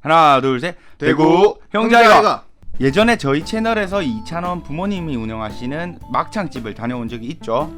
하나 둘셋 대구 형제아이가 예전에 저희 채널에서 이찬원 부모님이 운영하시는 막창집을 다녀온 적이 있죠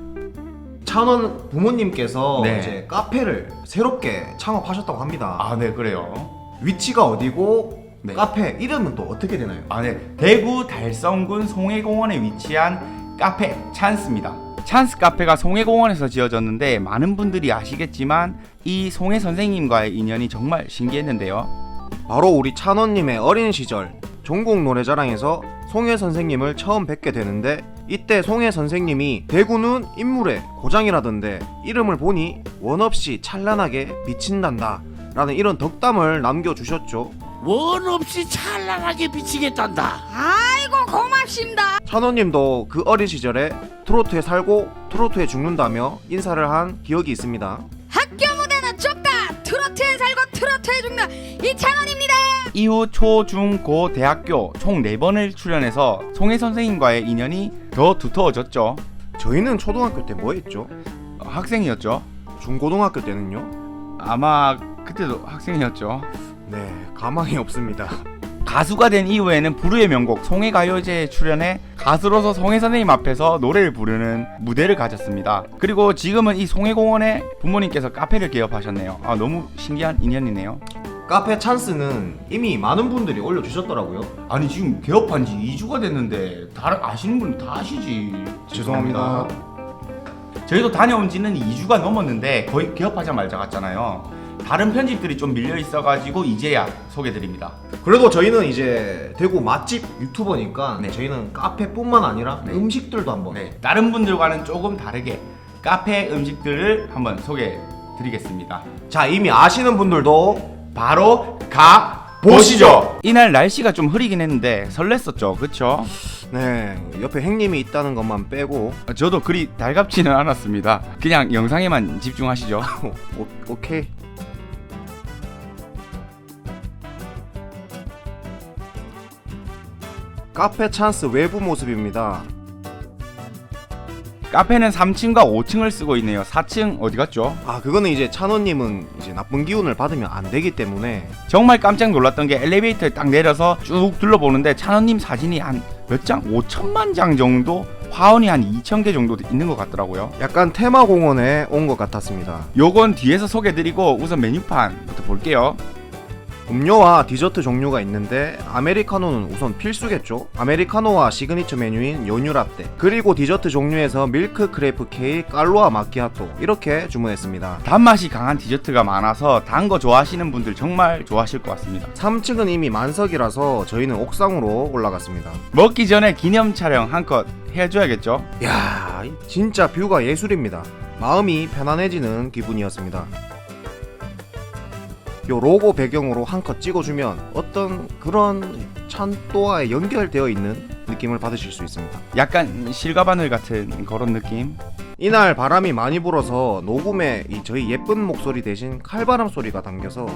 찬원 부모님께서 네. 이제 카페를 새롭게 창업하셨다고 합니다. 아 네 그래요 위치가 어디고 네. 카페 이름은 또 어떻게 되나요? 아 네 대구 달성군 송해공원에 위치한 카페 찬스입니다 찬스 카페가 송해공원에서 지어졌는데 많은 분들이 아시겠지만 이 송해 선생님과의 인연이 정말 신기했는데요 바로 우리 찬원님의 어린 시절 전국 노래자랑에서 송혜 선생님을 처음 뵙게 되는데 이때 송혜 선생님이 대구는 인물의 고장이라던데 이름을 보니 원 없이 찬란하게 비친단다 라는 이런 덕담을 남겨주셨죠 원 없이 찬란하게 비치겠단다. 아이고 고맙습니다. 찬원님도 그 어린 시절에 트로트에 살고 트로트에 죽는다며 인사를 한 기억이 있습니다. 트로트에 죽는 이찬원입니다. 이후 초, 중, 고, 대학교 총 4번을 출연해서 송혜 선생님과의 인연이 더 두터워졌죠 저희는 초등학교 때 뭐 했죠? 어, 학생이었죠 중고등학교 때는요? 아마 그때도 학생이었죠 네 가망이 없습니다 가수가 된 이후에는 부르의 명곡 송해가요제에 출연해 가수로서 송혜 선생님 앞에서 노래를 부르는 무대를 가졌습니다. 그리고 지금은 이 송해공원에 부모님께서 카페를 개업하셨네요. 아 너무 신기한 인연이네요. 카페 찬스는 이미 많은 분들이 올려주셨더라고요 아니 지금 개업한 지 2주가 됐는데 다 아시는 분다 아시지. 죄송합니다. 저희도 다녀온 지는 2주가 넘었는데 거의 개업하자마자 갔잖아요. 다른 편집들이 좀 밀려 있어가지고 이제야 소개드립니다. 그래도 저희는 이제 대구 맛집 유튜버니까 네. 저희는 카페뿐만 아니라 네. 음식들도 한번 네, 다른 분들과는 조금 다르게 카페 음식들을 한번 소개해 드리겠습니다. 자 이미 아시는 분들도 바로 가 보시죠. 이날 날씨가 좀 흐리긴 했는데 설렜었죠, 그쵸? 네 옆에 행님이 있다는 것만 빼고 저도 그리 달갑지는 않았습니다. 그냥 영상에만 집중하시죠. 오, 오케이 카페 찬스 외부 모습입니다 카페는 3층과 5층을 쓰고 있네요. 4층 어디 갔죠? 아 그거는 이제 찬원님은 이제 나쁜 기운을 받으면 안 되기 때문에 정말 깜짝 놀랐던 게 엘리베이터에 딱 내려서 쭉 둘러보는데 찬원님 사진이 한 몇 장? 5천만 장 정도? 화원이 한 2천 개 정도 있는 것 같더라고요. 약간 테마공원에 온 것 같았습니다 요건 뒤에서 소개드리고 우선 메뉴판부터 볼게요. 음료와 디저트 종류가 있는데 아메리카노는 우선 필수겠죠. 아메리카노와 시그니처 메뉴인 연유 라떼 그리고 디저트 종류에서 밀크 크레이프 케이크, 깔로아 마키아토 이렇게 주문했습니다. 단맛이 강한 디저트가 많아서 단 거 좋아하시는 분들 정말 좋아하실 것 같습니다. 3층은 이미 만석이라서 저희는 옥상으로 올라갔습니다. 먹기 전에 기념 촬영 한컷 해줘야겠죠? 야, 진짜 뷰가 예술입니다. 마음이 편안해지는 기분이었습니다. 요 로고 배경으로 한 컷 찍어주면 어떤 그런 찬또와의 연결되어 있는 느낌을 받으실 수 있습니다. 약간 실가바늘 같은 그런 느낌. 이날 바람이 많이 불어서 녹음에 이 저희 예쁜 목소리 대신 칼바람 소리가 담겨서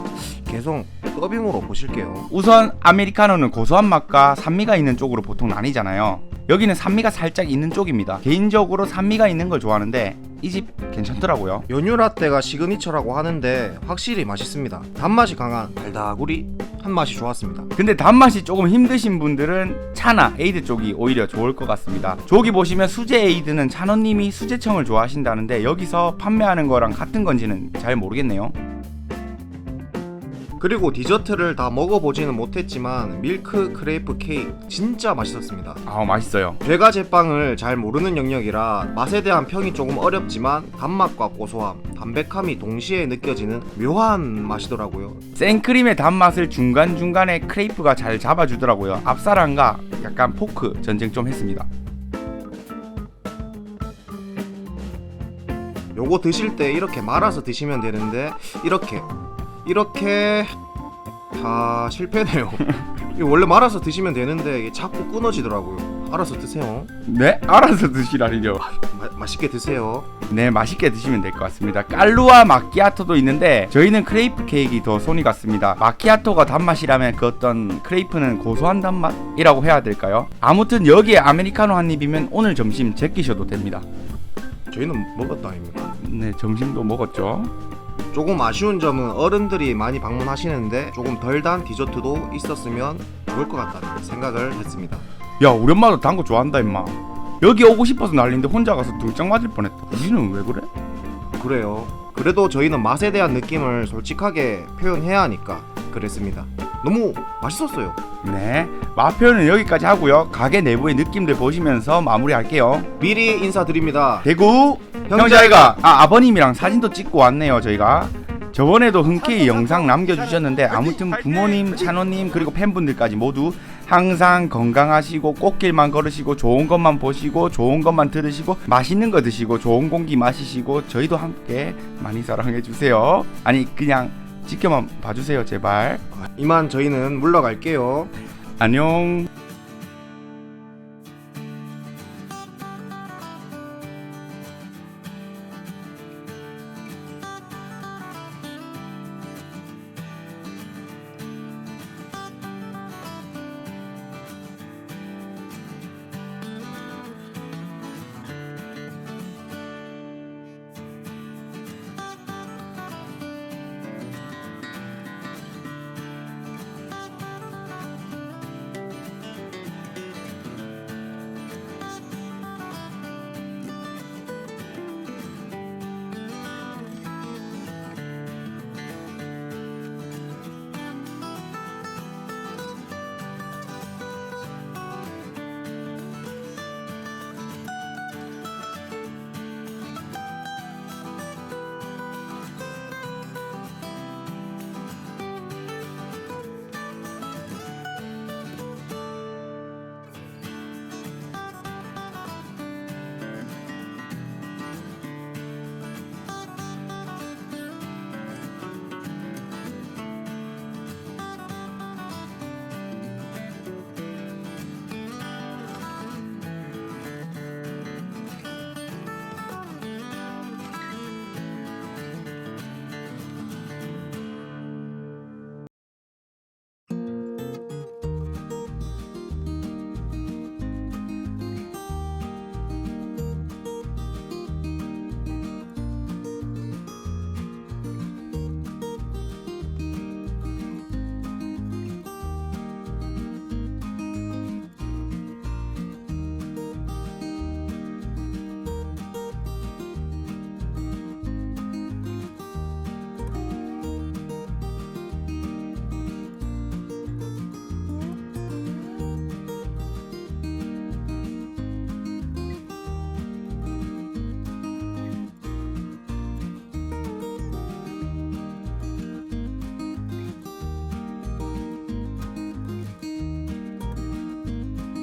계속 더빙으로 보실게요. 우선 아메리카노는 고소한 맛과 산미가 있는 쪽으로 보통 나뉘잖아요. 여기는 산미가 살짝 있는 쪽입니다. 개인적으로 산미가 있는 걸 좋아하는데 이 집 괜찮더라고요. 연유 라떼가 시그니처라고 하는데 확실히 맛있습니다. 단맛이 강한 달다구리 한 맛이 좋았습니다. 근데 단맛이 조금 힘드신 분들은 차나 에이드 쪽이 오히려 좋을 것 같습니다. 저기 보시면 수제 에이드는 찬원님이 수제청을 좋아하신다는데 여기서 판매하는 거랑 같은 건지는 잘 모르겠네요. 그리고 디저트를 다 먹어보지는 못했지만 밀크 크레이프 케이크 진짜 맛있었습니다. 아 맛있어요. 제가 제빵을 잘 모르는 영역이라 맛에 대한 평이 조금 어렵지만 단맛과 고소함, 담백함이 동시에 느껴지는 묘한 맛이더라고요. 생크림의 단맛을 중간중간에 크레이프가 잘 잡아주더라고요. 앞사람과 약간 포크 전쟁 좀 했습니다. 요거 드실 때 이렇게 말아서 드시면 되는데 이렇게 이렇게 다 실패네요. 이거 원래 말아서 드시면 되는데 이게 자꾸 끊어지더라고요. 알아서 드세요. 네? 알아서 드시라니요. 마, 맛있게 드세요. 네, 맛있게 드시면 될 것 같습니다. 깔루아 마키아토도 있는데 저희는 크레이프 케이크가 더 손이 갔습니다. 마키아토가 단맛이라면 그 어떤 크레이프는 고소한 단맛이라고 해야 될까요? 아무튼 여기에 아메리카노 한 입이면 오늘 점심 제끼셔도 됩니다. 저희는 먹었다 아닙니까? 네, 점심도 먹었죠. 조금 아쉬운 점은 어른들이 많이 방문하시는데 조금 덜 단 디저트도 있었으면 좋을 것 같다는 생각을 했습니다. 야 우리 엄마도 단 거 좋아한다 임마 여기 오고 싶어서 난리인데 혼자 가서 등짝 맞을 뻔했다 니는 왜 그래? 그래요. 그래도 저희는 맛에 대한 느낌을 솔직하게 표현해야 하니까 그랬습니다. 너무 맛있었어요. 네 맛 표현은 여기까지 하고요. 가게 내부의 느낌들 보시면서 마무리할게요. 미리 인사드립니다. 대구 형제아이가. 아 아버님이랑 사진도 찍고 왔네요 저희가. 저번에도 흔쾌히 영상 남겨주셨는데 아무튼 부모님 찬호님 그리고 팬분들까지 모두 항상 건강하시고 꽃길만 걸으시고 좋은 것만 보시고 좋은 것만 들으시고 맛있는 거 드시고 좋은 공기 마시시고 저희도 함께 많이 사랑해 주세요. 아니 그냥 지켜만 봐주세요 제발 이만 저희는 물러갈게요. 안녕